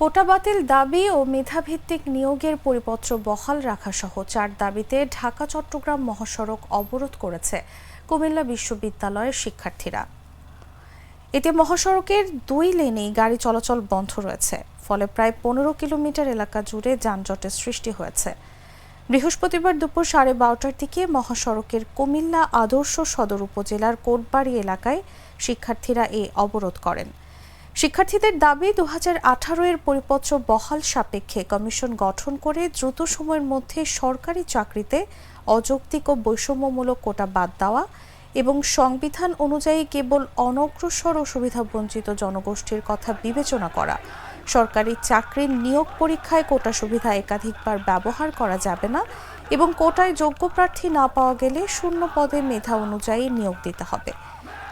কোটা বাতিল দাবি ও মেধাভিত্তিক নিয়োগের পরিপত্র বহাল রাখা সহ চার দাবিতে ঢাকা, চট্টগ্রাম মহাসড়ক অবরোধ করেছে কুমিল্লা বিশ্ববিদ্যালয়ের শিক্ষার্থীরা। এতে মহাসড়কের দুই লেনেই গাড়ি চলাচল বন্ধ রয়েছে, ফলে প্রায় পনেরো কিলোমিটার এলাকা জুড়ে যানজটের সৃষ্টি হয়েছে। বৃহস্পতিবার দুপুর সাড়ে বারোটার দিকে মহাসড়কের কুমিল্লা আদর্শ সদর উপজেলার কোটবাড়ি এলাকায় শিক্ষার্থীরা এ অবরোধ করেন। শিক্ষার্থীদের দাবি দু হাজার আঠারো এর পরিপত্র বহাল সাপেক্ষে কমিশন গঠন করে দ্রুত সময়ের মধ্যে সরকারি চাকরিতে অযৌক্তিক ও বৈষম্যমূলক কোটা বাদ দেওয়া এবং সংবিধান অনুযায়ী কেবল অনগ্রসর ও সুবিধাবঞ্চিত জনগোষ্ঠীর কথা বিবেচনা করা। সরকারি চাকরির নিয়োগ পরীক্ষায় কোটা সুবিধা একাধিকবার ব্যবহার করা যাবে না এবং কোটায় যোগ্য প্রার্থী না পাওয়া গেলে শূন্য পদে মেধা অনুযায়ী নিয়োগ দিতে হবে।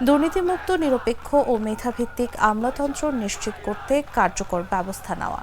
দুর্নীতিমুক্ত নিরপেক্ষ ও মেধাভিত্তিক আমলাতন্ত্র নিশ্চিত করতে কার্যকর ব্যবস্থা নেওয়া।